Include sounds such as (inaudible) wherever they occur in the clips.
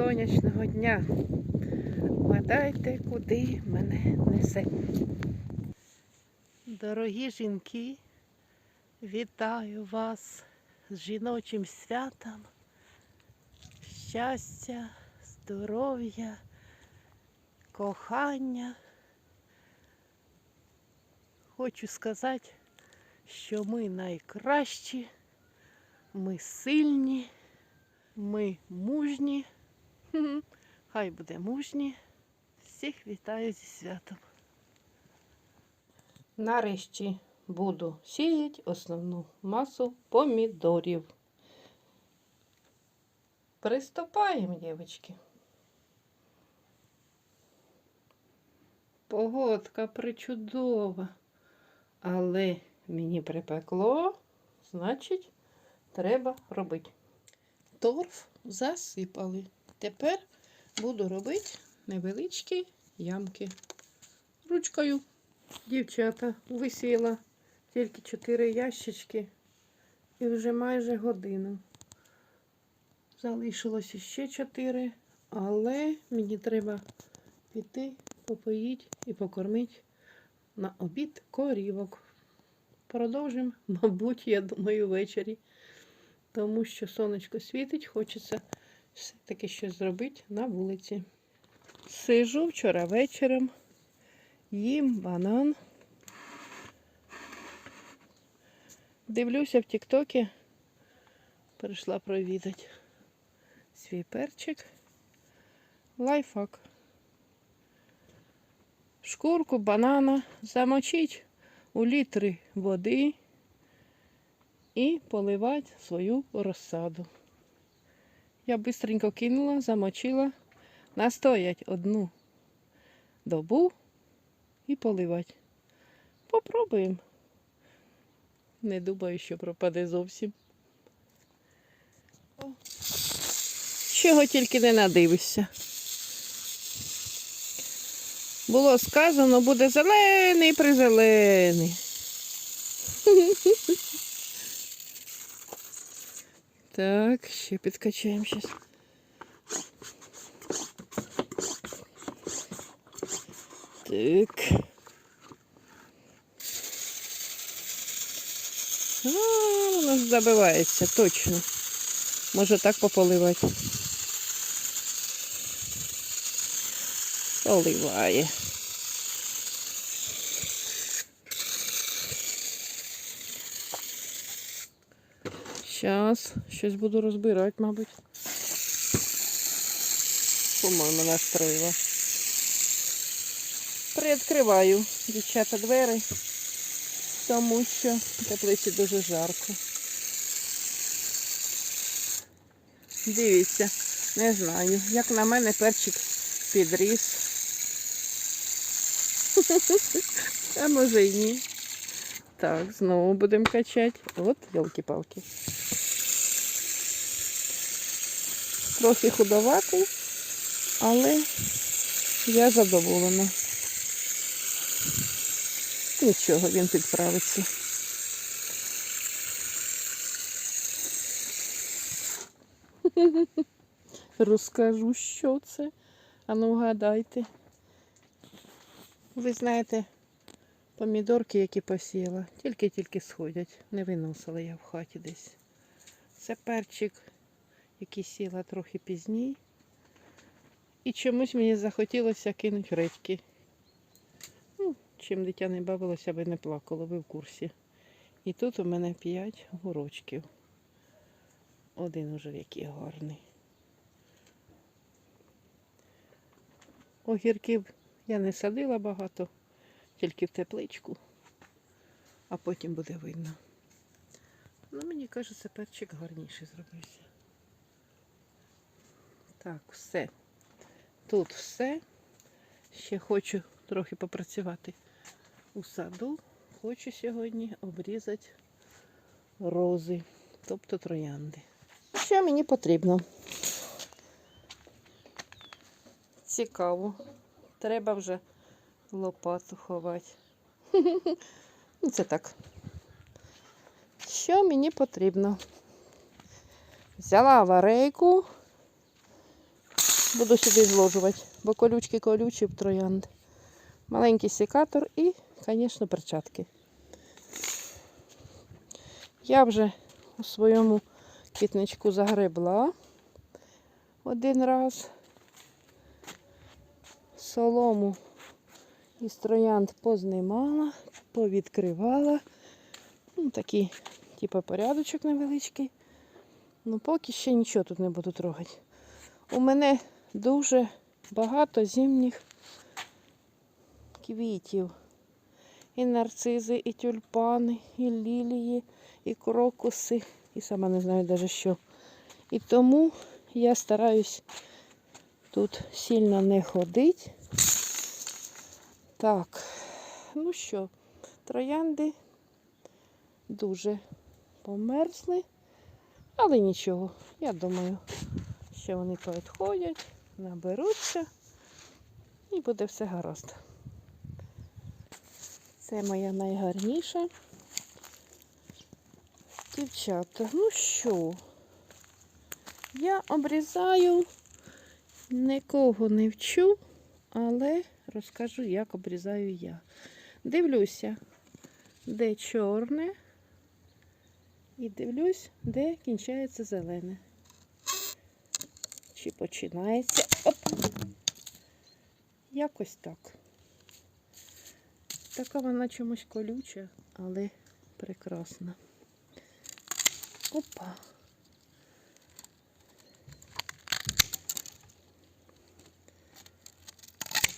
сонячного дня. Гадайте, куди мене несе. Дорогі жінки, вітаю вас з жіночим святом. Щастя, здоров'я, кохання. Хочу сказати, що ми найкращі, ми сильні, ми мужні. Хай буде мужні. Всіх вітаю зі святом. Нарешті буду сіяти основну масу помідорів. Приступаємо, дівчатки. Погодка причудова. Але мені припекло, значить, треба робити. Торф засипали. Тепер буду робити невеличкі ямки. Ручкою. Дівчата, висіла тільки 4 ящички і вже майже годину. Залишилося ще 4, але мені треба піти, попоїти і покормити на обід корівок. Продовжимо, (laughs) мабуть, я думаю, ввечері. Тому що сонечко світить, хочеться все-таки щось зробити на вулиці. Сижу вчора вечором, їм банан. Дивлюся в Тіктокі, прийшла провідати свій перчик. Лайфхак. Шкурку банана замочить у літри води і поливати свою розсаду. Я бистренько кинула, замочила, настоять одну добу і поливати. Попробуємо. Не думаю, що пропаде зовсім. Чого тільки не надивишся. Було сказано, буде зелений призелений. (laughs) Так, ще підкачаємо зараз. Так. А, воно ж забивається, точно. Може так пополивати. Поливає. Зараз щось буду розбирати, мабуть. По-моєму, настроїла. Приоткриваю, дівчата, двері, тому що теплиці дуже жарко. Дивіться, не знаю, як на мене перчик підріс. (laughs) А може і ні. Так, знову будемо качати. От, ялки-палки. Трохи худоватий, але я задоволена. Нічого, він підправиться. (laughs) Розкажу, що це. А ну вгадайте. Ви знаєте, помідорки, які посіяла, тільки-тільки сходять. Не виносила я в хаті десь. Це перчик, який сіла трохи пізніше. І чомусь мені захотілося кинути редьки. Ну, чим дитя не бавилося, аби не плакало, ви в курсі. І тут у мене 5 горочків. Один уже який гарний. Огірків я не садила багато, тільки в тепличку, а потім буде видно. Ну, мені кажеться, перчик гарніший зробився. Так, все. Тут все. Ще хочу трохи попрацювати у саду. Хочу сьогодні обрізати рози, тобто троянди. Що мені потрібно? Цікаво. Треба вже лопату ховати. (laughs) Ну, Це так. Що мені потрібно? Взяла аварейку, буду сюди зложувати, бо колючки колючі в троянд. Маленький секатор і, звісно, перчатки. Я вже у своєму квітничку загребла один раз. Солому із троянд познімала, повідкривала. Ну, такий, типу, порядочок невеличкий. Ну, поки ще нічого тут не буду трогати. У мене дуже багато зимніх квітів. І нарцизи, і тюльпани, і лілії, і крокуси, і сама не знаю навіть що. І тому я стараюсь тут сильно не ходити. Так, ну що, троянди дуже померзли, але нічого, я думаю, що вони повідходять, наберуться і буде все гаразд. Це моя найгарніша. Дівчата, ну що, я обрізаю, нікого не вчу, але розкажу, як обрізаю я. Дивлюся, де чорне, і дивлюсь, де кінчається зелене. Чи починається. Оп! Якось так. Така вона чомусь колюча, але прекрасна. Опа.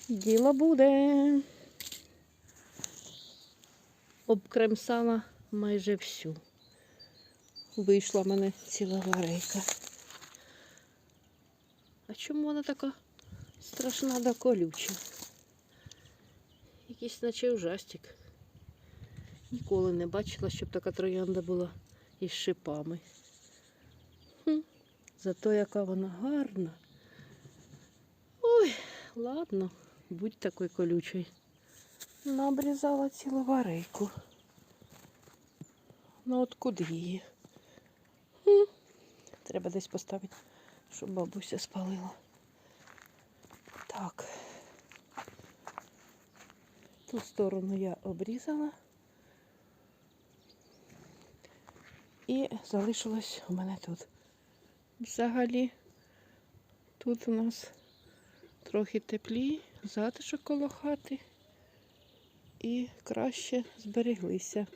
Діло буде. Обкремсала майже всю. Вийшла в мене ціла варейка. Чому вона така страшна да колюча? Якийсь наче ужастик. Ніколи не бачила, щоб така троянда була із шипами. Хм, зато яка вона гарна. Ой, ладно, будь такой колючий. Набрізала цілу варейку. Ну от куди її? Хм, треба десь поставити, щоб бабуся спалила. Так. Ту сторону я обрізала. І залишилось у мене тут. Взагалі, тут у нас трохи теплі, затишок коло хати і краще збереглися.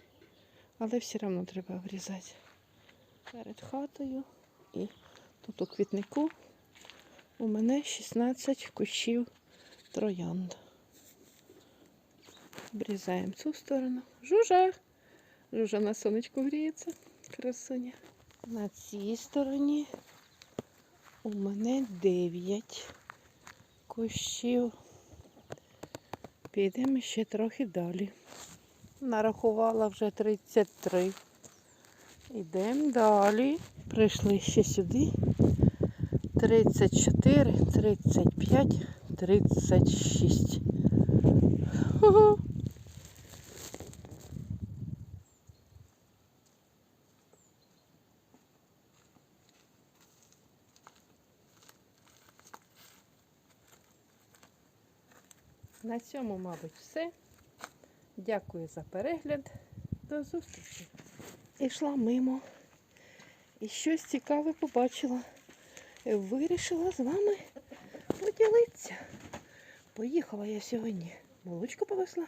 Але все одно треба обрізати перед хатою. І тут у квітнику у мене 16 кущів троянд. Обрізаємо цю сторону. Жужа! Жужа на сонечку гріється. Красуня. На цій стороні у мене 9 кущів. Підемо ще трохи далі. Нарахувала вже 33. Йдемо далі. Прийшли ще сюди. 34, 35, 36. Ху-ху. На цьому, мабуть, все. Дякую за перегляд. До зустрічі. Ішла мимо і щось цікаве побачила. Вирішила з вами поділитися. Поїхала я сьогодні, молочко повезла,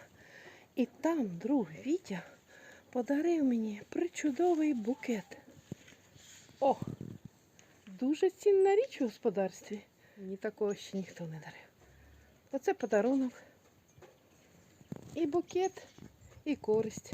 і там друг Вітя подарив мені причудовий букет. О! Дуже цінна річ у господарстві. Мені такого ще ніхто не дарив. Оце подарунок. І букет, і користь.